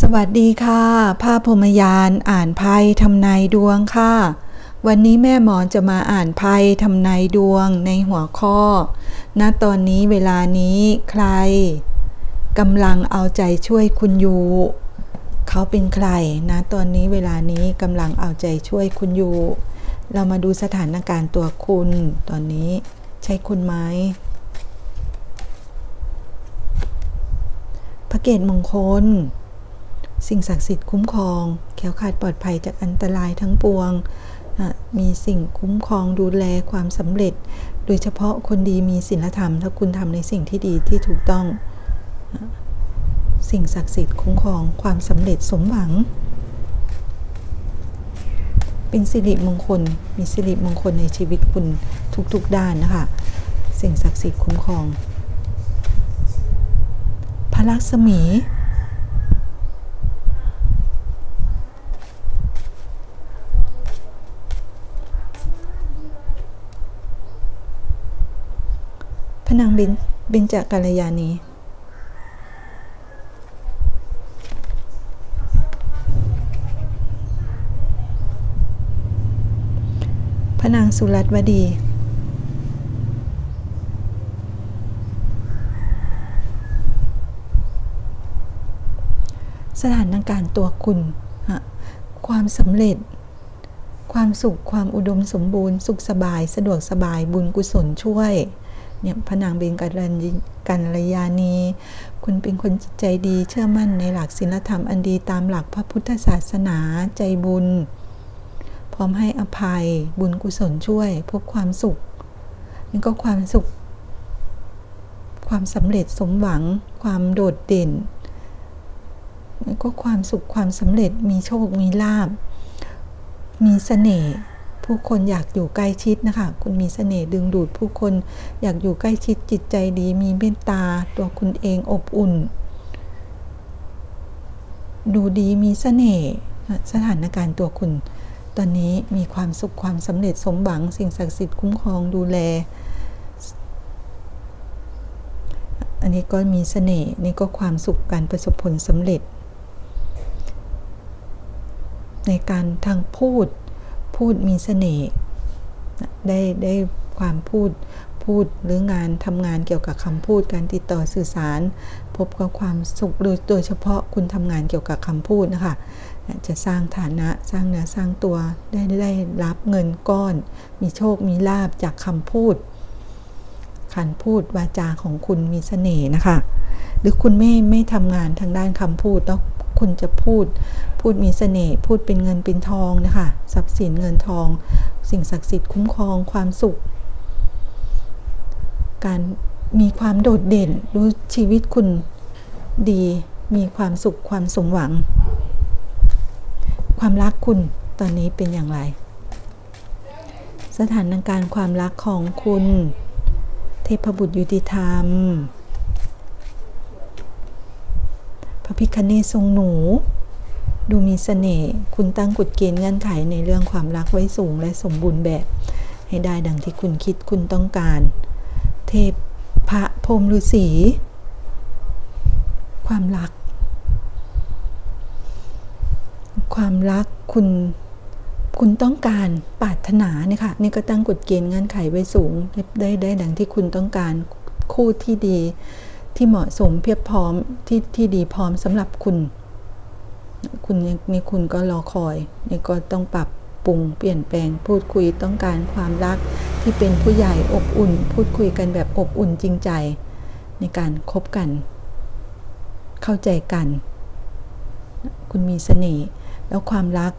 สวัสดีค่ะ ภาพพรมยานอ่านไพ่ทำนายดวงค่ะ วันนี้แม่หมอจะมาอ่านไพ่ทำนายดวงในหัวข้อ ณ ตอนนี้เวลานี้ใครกำลังเอาใจช่วยคุณอยู่ เขาเป็นใครณตอนนี้เวลานี้กำลังเอาใจช่วยคุณอยู่ เรามาดูสถานการณ์ตัวคุณ ตอนนี้ใช่คุณไหมพระเกตมงคล สิ่งศักดิ์สิทธิ์คุ้มครองแคล้วคลาดปลอดภัยจากอันตรายทั้งปวง มีสิ่งคุ้มครองดูแลความสำเร็จ โดยเฉพาะคนดีมีศีลธรรม ถ้าคุณทำในสิ่งที่ดีที่ถูกต้อง สิ่งศักดิ์สิทธิ์คุ้มครองความสำเร็จสมหวัง เป็นสิริมงคล มีสิริมงคลในชีวิตคุณทุกๆด้านนะคะ สิ่งศักดิ์สิทธิ์คุ้มครองพระลักษมี ระนางบญเบญจกัลยาณีพระนางสุรัตวดี สถานการณ์ตัวคุณ ความสำเร็จ ความสุข ความอุดมสมบูรณ์ สุขสบาย สะดวกสบาย บุญกุศลช่วย เนี่ยพระนางเบญกัลยกัลยาณี คุณเป็นคนจิตใจดีเชื่อมั่นในหลักศีลธรรมอันดีตามหลักพระพุทธศาสนาใจบุญ พร้อมให้อภัยบุญกุศลช่วย พบความสุขนี่ก็ความสุข ความสำเร็จสมหวัง ความโดดเด่นก็ความสุขความสำเร็จมีโชคมีลาบ มีเสน่ห์ ผู้คนอยากอยู่ใกล้ชิดนะคะ คุณมีเสน่ห์ดึงดูดผู้คนอยากอยู่ใกล้ชิดจิตใจดี มีเมตตา ตัวคุณเองอบอุ่น ดูดีมีเสน่ห์สถานการณ์ตัวคุณ ตอนนี้มีความสุขความสำเร็จสมหวัง สิ่งศักดิ์สิทธิ์คุ้มครองดูแล อันนี้ก็มีเสน่ห์นี่ก็ความสุขการประสบผลสำเร็จ ในการทางพูด พูดมีเสน่ห์ได้ได้ความพูดพูดหรืองานทำงานเกี่ยวกับคำพูดการติดต่อสื่อสาร พบกับความสุขโดยโดยเฉพาะคุณทำงานเกี่ยวกับคำพูดนะคะจะสร้างฐานะสร้างเนื้อสร้างตัวได้ได้รับเงินก้อน มีโชคมีลาบจากคำพูดการพูดวาจาของคุณมีเสน่ห์นะคะ หรือคุณไม่ไม่ทำงานทางด้านคำพูดแล้ว คุณจะพูด พูดมีเสน่ห์พูดเป็นเงินเป็นทองนะคะทรัพย์สินเงินทอง สิ่งศักดิ์สิทธิ์คุ้มครองความสุข การมีความโดดเด่นรู้ชีวิตคุณดีมีความสุขความสมหวัง ความรักคุณตอนนี้เป็นอย่างไร สถานการณ์ความรักของคุณ เทพบุตรยุติธรรม พิคเนทรงหนู ดูมีเสน่ห์คุณตั้งกฎเกณฑ์เงื่อนไขในเรื่องความรักไว้สูงและสมบูรณ์แบบ ให้ได้ดังที่คุณคิดคุณต้องการ เทพพระพรมฤาษีความรัก ความรักคุณคุณต้องการปรารถนาเนี่ยค่ะนี่ก็ตั้งกฎเกณฑ์เงื่อนไขไว้สูงได้ได้ดังที่คุณต้องการคู่ที่ดี ที่เหมาะสมเพียบพร้อมที่ที่ดีพร้อมสำหรับคุณ คุณนี่คุณก็รอคอยนี่ก็ต้องปรับปรุงเปลี่ยนแปลงพูดคุยต้องการความรักที่เป็นผู้ใหญ่อบอุ่น พูดคุยกันแบบอบอุ่นจริงใจ ในการคบกัน เข้าใจกัน คุณมีเสน่ห์แล้วความรัก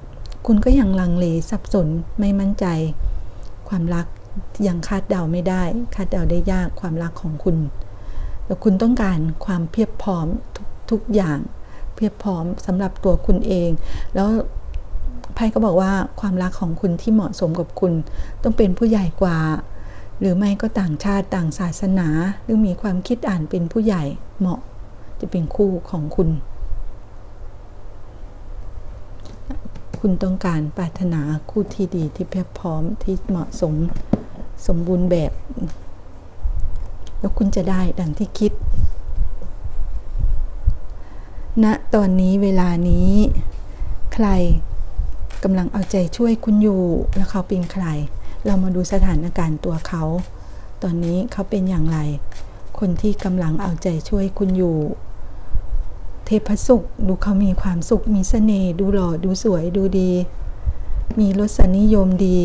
คุณก็ยังลังเลสับสนไม่มั่นใจ ความรักยังคาดเดาไม่ได้ คาดเดาได้ยากความรักของคุณ แต่คุณต้องการความเพียบพร้อมททุกอย่าง เพียบพร้อมสำหรับตัวคุณเอง แล้วไพ่ก็บอกว่าความรักของคุณที่เหมาะสมกับคุณ ต้องเป็นผู้ใหญ่กว่า หรือไม่ก็ต่างชาติต่างศาสนา หรือมีความคิดอ่านเป็นผู้ใหญ่เหมาะจะเป็นคู่ของคุณ คุณต้องการปรารถนาคู่ที่ดีที่เพียบพร้อมที่เหมาะสมสมบูรณ์แบบ แล้วคุณจะได้ดังที่คิดณตอนนี้เวลานี้ ใครกำลังเอาใจช่วยคุณอยู่แล้วเขาเป็นใคร เรามาดูสถานการณ์ตัวเขา ตอนนี้เขาเป็นอย่างไร คนที่กำลังเอาใจช่วยคุณอยู่ เทพสุขดูเขามีความสุขมีเสน่ห์ดูหล่อดูสวยดูดี มีรสนิยมดี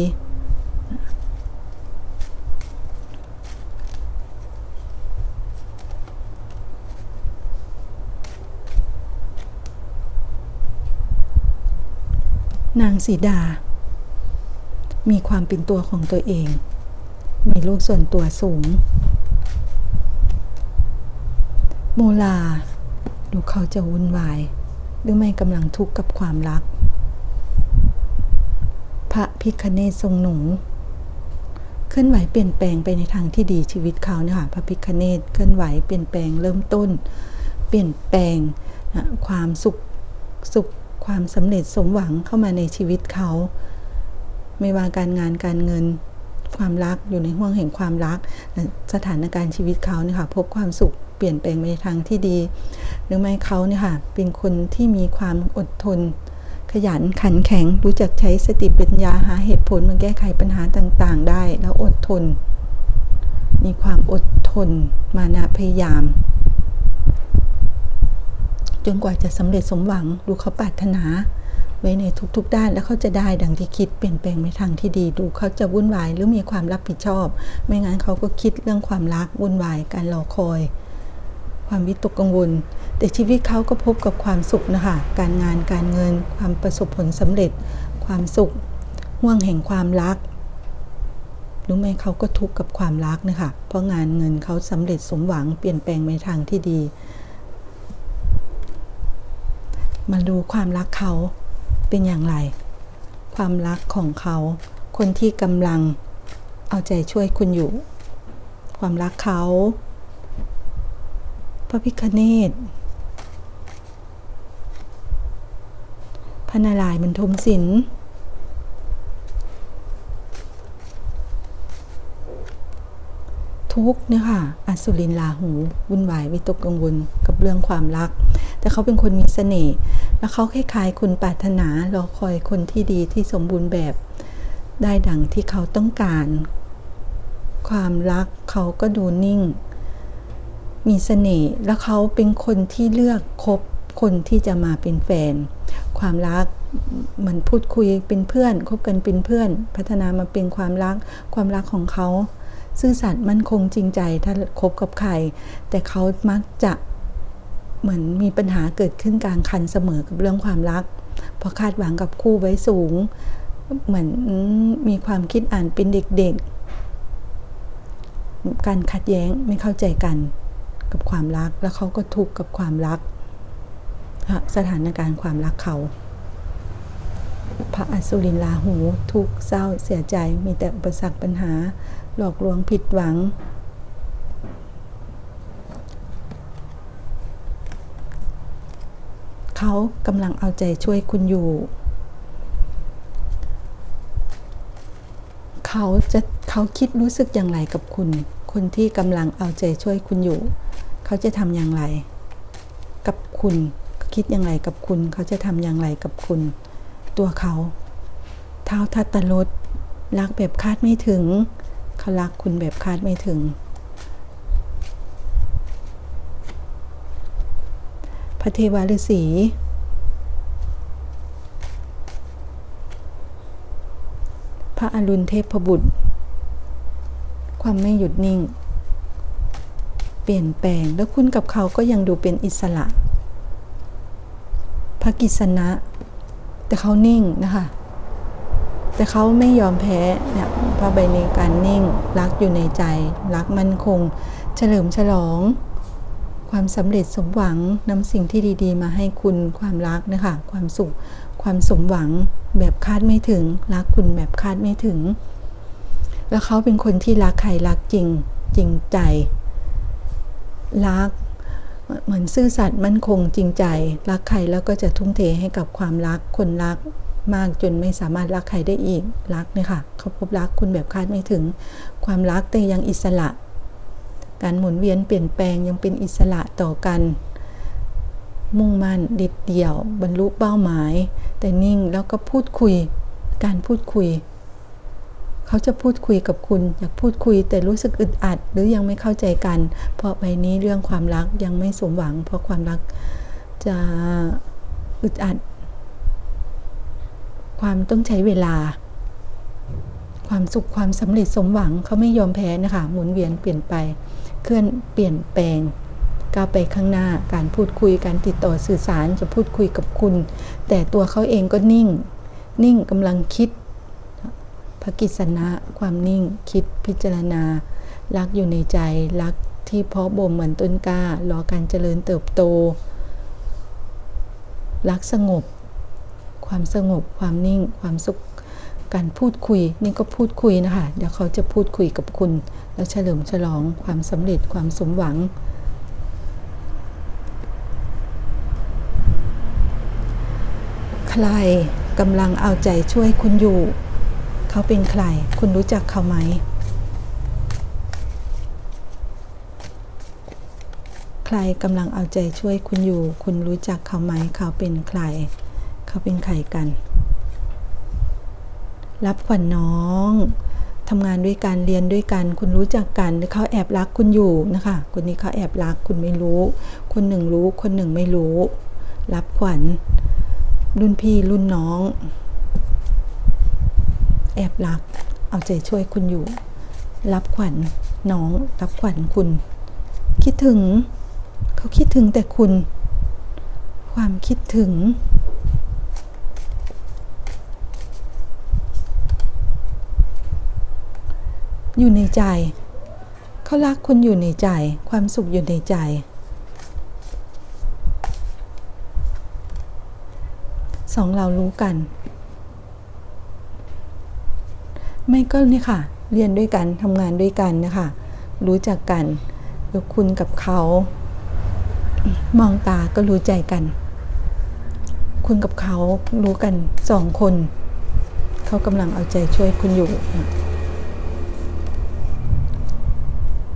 นางสีดา มีความเป็นตัวของตัวเอง มีลูกส่วนตัวสูง โมลา ดูเขาจะวุ่นวาย หรือไม่กำลังทุกข์กับความรัก พระพิคเนศทรงหนูเคลื่อนไหวเปลี่ยนแปลงไปในทางที่ดีชีวิตเขาเนี่ยค่ะพระพิคเนศเคลื่อนไหวเปลี่ยนแปลงเริ่มต้น เปลี่ยนแปลงนะความสุขสุข ความสำเร็จสมหวังเข้ามาในชีวิตเขา ไม่ว่าการงานการเงินความรักอยู่ในห่วงแห่งความรัก สถานการณ์ชีวิตเขาเนี่ยค่ะพบความสุขเปลี่ยนแปลงไปในทางที่ดี หรือไม่เขาเนี่ยค่ะเป็นคนที่มีความอดทน ขยันขันแข็ง รู้จักใช้สติปัญญาหาเหตุผลมาแก้ไขปัญหาต่างๆ ได้ แล้วอดทน มีความอดทนมานะพยายาม จนกว่าจะสำเร็จสมหวังดูเขาปรารถนา ไว้ในทุกๆด้านแล้วเขาจะได้ดังที่คิดเปลี่ยนแปลงในทางที่ดี ดูเขาจะวุ่นวายหรือมีความรับผิดชอบ ไม่งั้นเขาก็คิดเรื่องความรักวุ่นวายการรอคอย ความวิตกกังวล แต่ชีวิตเขาก็พบกับความสุขนะคะการงานการเงิน ความประสบผลสำเร็จ ความสุขห่วงแห่งความรักรู้ไหมเขาก็ทุกข์กับความรักนะคะเพราะงานเงินเขาสำเร็จสมหวังเปลี่ยนแปลงในทางที่ดี มาดูความรักเขาเป็นอย่างไร ความรักของเขา คนที่กำลังเอาใจช่วยคุณอยู่ ความรักเขาพระพิคเนตพระนารายณ์บรรทมศิลป์ทุกข์เนี่ยค่ะอสุรินลาหูวุ่นวายวิตกกังวลกับเรื่องความรัก แต่เขาเป็นคนมีเสน่ห์แล้วเขาคล้ายๆคุณปรารถนารอคอยคนที่ดีที่สมบูรณ์แบบได้ดังที่เขาต้องการ ความรักเขาก็ดูนิ่ง มีเสน่ห์แล้วเขาเป็นคนที่เลือกคบคนที่จะมาเป็นแฟน ความรักเหมือนพูดคุยเป็นเพื่อนคบกันเป็นเพื่อน พัฒนามาเป็นความรัก ความรักของเขา ซื่อสัตย์มั่นคงจริงใจถ้าคบกับใคร แต่เขามักจะ เหมือนมีปัญหาเกิดขึ้นกลางคันเสมอกับเรื่องความรักเพราะคาดหวังกับคู่ไว้สูง เหมือนมีความคิดอ่านเป็นเด็กๆ การขัดแย้งไม่เข้าใจกันกับความรัก แล้วเขาก็ทุกข์กับความรัก สถานการณ์ความรักเขา พระอสุรินลาหู ทุกข์เศร้าเสียใจมีแต่อุปสรรคปัญหา หลอกลวงผิดหวัง เขากำลังเอาใจช่วยคุณอยู่ เขาจะเขาคิดรู้สึกอย่างไรกับคุณ คนที่กำลังเอาใจช่วยคุณอยู่ เขาจะทำอย่างไร กับคุณคิดอย่างไรกับคุณ เขาจะทำอย่างไรกับคุณ ตัวเขา เท้าทัตตรสรักแบบคาดไม่ถึง เขารักคุณแบบคาดไม่ถึง ระเทวาฤาษีพระอรุณเทพบุตร ความไม่หยุดนิ่ง เปลี่ยนแปลงแล้วคุณกับเขาก็ยังดูเป็นอิสระ พระกิษณะ แต่เขานิ่งนะคะ แต่เขาไม่ยอมแพ้เนี่ยพระใบในการนิ่ง รักอยู่ในใจ รักมั่นคง เฉลิมฉลอง ความสำเร็จสมหวังนำสิ่งที่ดีๆ มาให้คุณความรักนะคะ ความสุข ความสมหวังแบบคาดไม่ถึง รักคุณแบบคาดไม่ถึง แล้วเขาเป็นคนที่รักใครรักจริงจริงใจ รักเหมือนซื่อสัตย์มั่นคงจริงใจ รักใครแล้วก็จะทุ่มเทให้กับความรักคนรักมากจนไม่สามารถรักใครได้อีกรักเนี่ยค่ะเขาพบรักคุณแบบคาดไม่ถึง ความรักแต่ยังอิสระ การหมุนเวียนเปลี่ยนแปลงยังเป็นอิสระต่อกัน มุ่งมั่นเด็ดเดี่ยว บรรลุเป้าหมาย แต่นิ่งแล้วก็พูดคุย การพูดคุย เขาจะพูดคุยกับคุณ อยากพูดคุยแต่รู้สึกอึดอัด หรือยังไม่เข้าใจกัน เพราะใบนี้เรื่องความรักยังไม่สมหวัง เพราะความรักจะอึดอัด ความต้องใช้เวลา ความสุขความสำเร็จสมหวังเขาไม่ยอมแพ้นะคะ หมุนเวียนเปลี่ยนไป เคลื่อนเปลี่ยนแปลงก้าวไปข้างหน้าการพูดคุยการติดต่อสื่อสารจะพูดคุยกับคุณ แต่ตัวเขาเองก็นิ่ง นิ่งกำลังคิดพระกิษณะความนิ่งคิดพิจารณา รักอยู่ในใจ รักที่เพาะบ่มเหมือนต้นกล้ารอการเจริญเติบโต รักสงบ ความสงบความนิ่งความสุข การพูดคุยนี่ก็พูดคุยนะคะ เดี๋ยวเขาจะพูดคุยกับคุณ แล้วเฉลิมฉลองความสำเร็จความสมหวัง ใครกำลังเอาใจช่วยคุณอยู่ เขาเป็นใคร คุณรู้จักเขาไหมใครกำลังเอาใจช่วยคุณอยู่ คุณรู้จักเขาไหม เขาเป็นใคร เขาเป็นใครกัน รับขวัญนน้องทำงานด้วยกันเรียนด้วยกัน คุณรู้จักกันเขาแอบรักคุณอยู่นะคะ คนนี้เขาแอบรักคุณไม่รู้ คนหนึ่งรู้ คนหนึ่งไม่รู้ รับขวัญ รุ่นพี่รุ่นน้อง แอบรัก เอาใจช่วยคุณอยู่ รับขวัญน้อง รับขวัญคุณ คิดถึง เขาคิดถึงแต่คุณ ความคิดถึง อยู่ในใจ เขารักคุณอยู่ในใจ ความสุขอยู่ในใจ สองเรารู้กัน ไม่ก็นี่ค่ะ เรียนด้วยกันทำงานด้วยกันนะคะ รู้จักกันเดี๋ยวคุณกับเขา มองตาก็รู้ใจกัน คุณกับเขารู้กันสองคน เขากำลังเอาใจช่วยคุณอยู่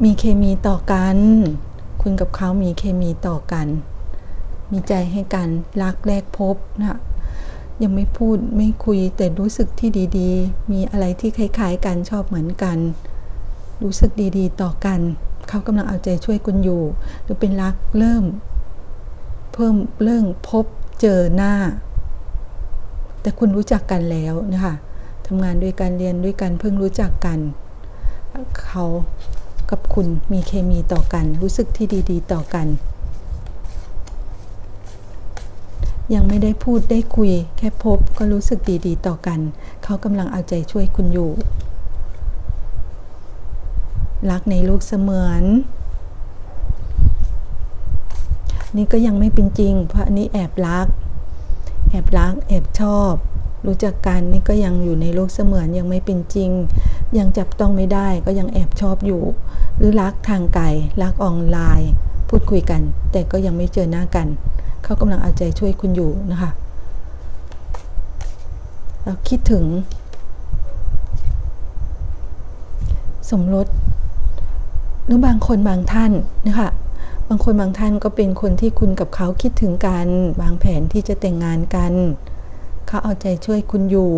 มีเคมีต่อกัน คุณกับเขามีเคมีต่อกัน มีใจให้กันรักแรกพบนะยังไม่พูดไม่คุยแต่รู้สึกที่ดีๆ มีอะไรที่คล้ายๆกันชอบเหมือนกัน รู้สึกดีๆ ต่อกัน เขากำลังเอาใจช่วยคุณอยู่ หรือเป็นรักเริ่ม เพิ่มเริ่มพบเจอหน้า แต่คุณรู้จักกันแล้วนะคะทำงานด้วยกันเรียนด้วยกันเพิ่งรู้จักกัน เขา กับคุณมีเคมีต่อกัน รู้สึกที่ดี ๆ ต่อกัน ยังไม่ได้พูดได้คุย แค่พบก็รู้สึกดีๆ ต่อกัน เขากำลังเอาใจช่วยคุณอยู่ รักในลูกเสมือนนี่ก็ยังไม่เป็นจริง เพราะอันนี้แอบรัก แอบรัก แอบชอบ รู้จักกันนี่ก็ยังอยู่ในโลกเสมือนยังไม่เป็นจริง ยังจับต้องไม่ได้ก็ยังแอบชอบอยู่ หรือรักทางไกลรักออนไลน์ พูดคุยกัน แต่ก็ยังไม่เจอหน้ากัน เขากำลังเอาใจช่วยคุณอยู่นะคะเราคิดถึง สมรสหรือบางคนบางท่านนะคะบางคนบางท่านก็เป็นคนที่คุณกับเขาคิดถึงกันวางแผนที่จะแต่งงานกัน เขาเอาใจช่วยคุณอยู่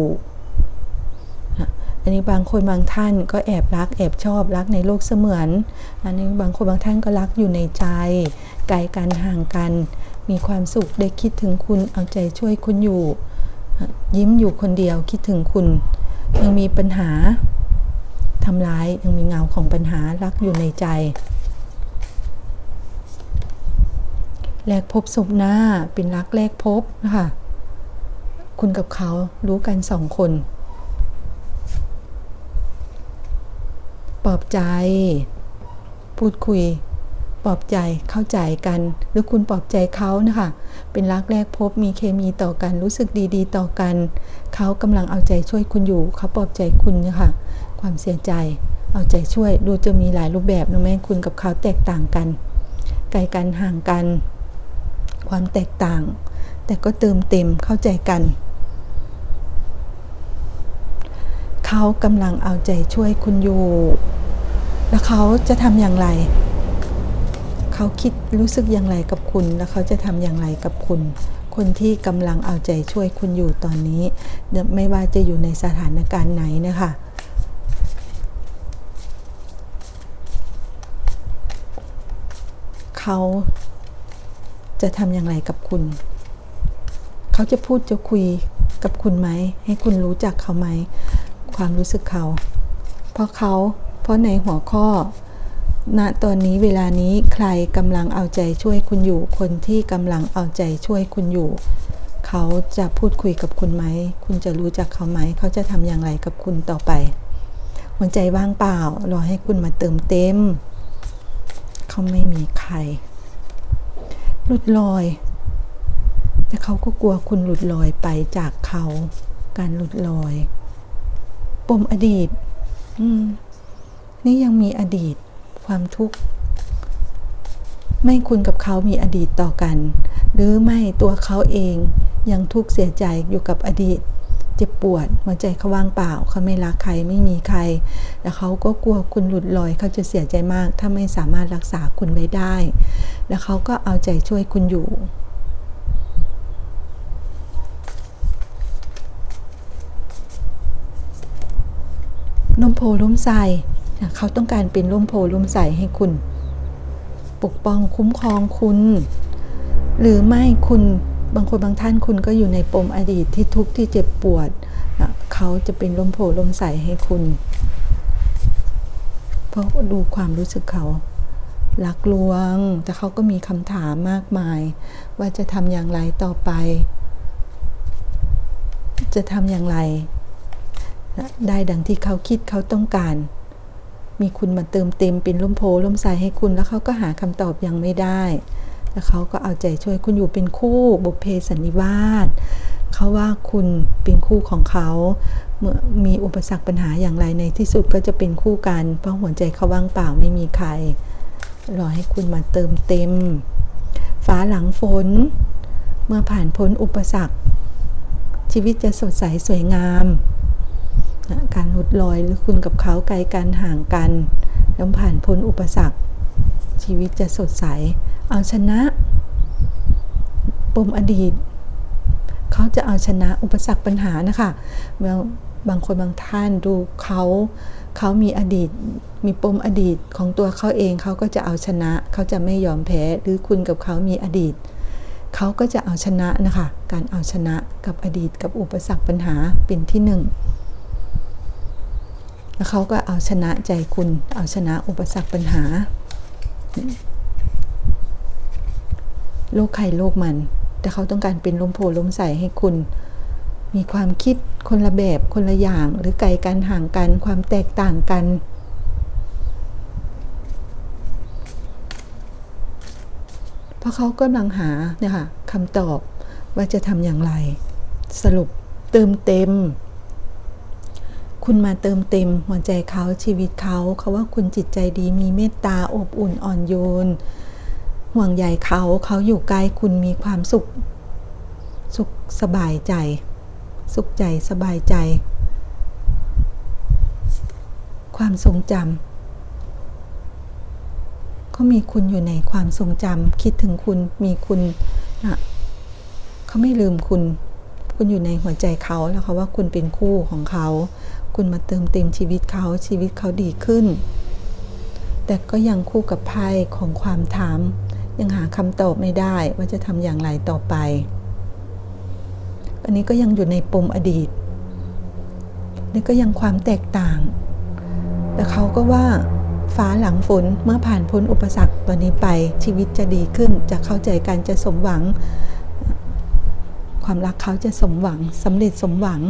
อันนี้บางคนบางท่านก็แอบรักแอบชอบรักในโลกเสมือน อันนี้บางคนบางท่านก็รักอยู่ในใจ ไกลกันห่างกัน มีความสุขได้คิดถึงคุณเอาใจช่วยคุณอยู่ ยิ้มอยู่คนเดียวคิดถึงคุณ ยังมีปัญหาทำร้ายยังมีเงาของปัญหารักอยู่ในใจแรกพบศพหน้าเป็นรักแรกพบนะคะ คุณกับเขารู้กันสองคน ปลอบใจ พูดคุย ปลอบใจเข้าใจกัน หรือคุณปลอบใจเขานะคะ เป็นรักแรกพบมีเคมีต่อกัน รู้สึกดีๆ ต่อกัน เขากำลังเอาใจช่วยคุณอยู่ เขาปลอบใจคุณนะคะความเสียใจ เอาใจช่วย ดูจะมีหลายรูปแบบนะแม่คุณกับเขาแตกต่างกัน ไกลกันห่างกัน ความแตกต่าง แต่ก็เติมเต็มเข้าใจกัน เขากำลังเอาใจช่วยคุณอยู่ แล้วเขาจะทำอย่างไร เขาคิดรู้สึกอย่างไรกับคุณ แล้วเขาจะทำอย่างไรกับคุณ คนที่กำลังเอาใจช่วยคุณอยู่ตอนนี้ ไม่ว่าจะอยู่ในสถานการณ์ไหนนะคะเขาจะทำอย่างไรกับคุณ เขาจะพูดจะคุยกับคุณไหม ให้คุณรู้จักเขาไหม ความรู้สึกเขา เพราะเขาเพราะในหัวข้อ ณตอนนี้เวลานี้ใครกำลังเอาใจช่วยคุณอยู่ คนที่กำลังเอาใจช่วยคุณอยู่ เขาจะพูดคุยกับคุณไหม คุณจะรู้จักเขาไหม เขาจะทำอย่างไรกับคุณต่อไป หัวใจว่างเปล่า รอให้คุณมาเติมเต็ม เขาไม่มีใครหลุดลอย แต่เขาก็กลัวคุณหลุดลอยไปจากเขาการหลุดลอย ปมอดีต อืม นี่ยังมีอดีต ความทุกข์ ไม่คุณกับเขามีอดีตต่อกัน หรือไม่ตัวเขาเองยังทุกข์เสียใจอยู่กับอดีต เจ็บปวดหัวใจเขาว่างเปล่าเขาไม่รักใครไม่มีใครแล้วเขาก็กลัวคุณหลุดลอยเขาจะเสียใจมาก ถ้าไม่สามารถรักษาคุณไว้ได้ แล้วเขาก็เอาใจช่วยคุณอยู่ นมโพล้มใส่เขาต้องการเป็นร่มโพล่มใสให้คุณ ปกป้องคุ้มครองคุณ หรือไม่คุณบางคนบางท่านคุณก็อยู่ในปมอดีตที่ทุกข์ที่เจ็บปวด เขาจะเป็นร่มโพล่มใสให้คุณ เพราะดูความรู้สึกเขาหลักลวง แต่เขาก็มีคำถามมากมาย ว่าจะทำอย่างไรต่อไป จะทำอย่างไร ได้ดังที่เขาคิดเขาต้องการ มีคุณมาเติมเต็มเป็นล่มโพล่มใสให้คุณแล้วเขาก็หาคำตอบยังไม่ได้ แล้วเขาก็เอาใจช่วยคุณอยู่เป็นคู่บุพเพสันนิวาสเขาว่าคุณเป็นคู่ของเขาเมื่อมีอุปสรรคปัญหาอย่างไรในที่สุดก็จะเป็นคู่กัน เพราะหัวใจเขาว่างเปล่าไม่มีใคร รอให้คุณมาเติมเต็ม ฟ้าหลังฝน เมื่อผ่านพ้นอุปสรรค ชีวิตจะสดใสสวยงาม การหลุดลอยหรือคุณกับเขาไกลกันห่างกัน แล้วผ่านพ้นอุปสรรค ชีวิตจะสดใส เอาชนะ ปมอดีต เขาจะเอาชนะอุปสรรคปัญหานะคะบางคนบางท่านดูเขาเขามีอดีต มีปมอดีตของตัวเขาเองเขาก็จะเอาชนะ เขาจะไม่ยอมแพ้หรือคุณกับเขามีอดีต เขาก็จะเอาชนะนะคะ การเอาชนะกับอดีตกับอุปสรรคปัญหาเป็นที่หนึ่ง แล้วเขาก็เอาชนะใจคุณ เอาชนะอุปสรรคปัญหา โลกใครโลกมัน แต่เขาต้องการเป็นลมโพล้มใสให้คุณ มีความคิดคนละแบบคนละอย่าง หรือไกลกันห่างกัน ความแตกต่างกันเพราะเขาก็กำลังหาเนี่ยค่ะคำตอบว่าจะทำอย่างไร สรุปเติมเต็ม คุณมาเติมเต็มหัวใจเขาชีวิตเขาเขาว่าคุณจิตใจดีมีเมตตาอบอุ่นอ่อนโยน ห่วงใยเขาเขาอยู่ใกล้คุณมีความสุข สุขสบายใจ สุขใจสบายใจ ความทรงจำเขามีคุณอยู่ในความทรงจำคิดถึงคุณมีคุณนะเขาไม่ลืมคุณ คุณอยู่ในหัวใจเขาแล้วเขาว่าคุณเป็นคู่ของเขา คุณมาเติมเต็มชีวิตเขาชีวิตเขาดีขึ้น แต่ก็ยังคู่กับไพ่ของความถาม ยังหาคำตอบไม่ได้ว่าจะทำอย่างไรต่อไป อันนี้ก็ยังอยู่ในปมอดีต นี่ก็ยังความแตกต่าง แต่เขาก็ว่าฟ้าหลังฝนเมื่อผ่านพ้นอุปสรรคตัวนี้ไปชีวิตจะดีขึ้น จะเข้าใจกันจะสมหวัง ความรักเขาจะสมหวังสำเร็จสมหวัง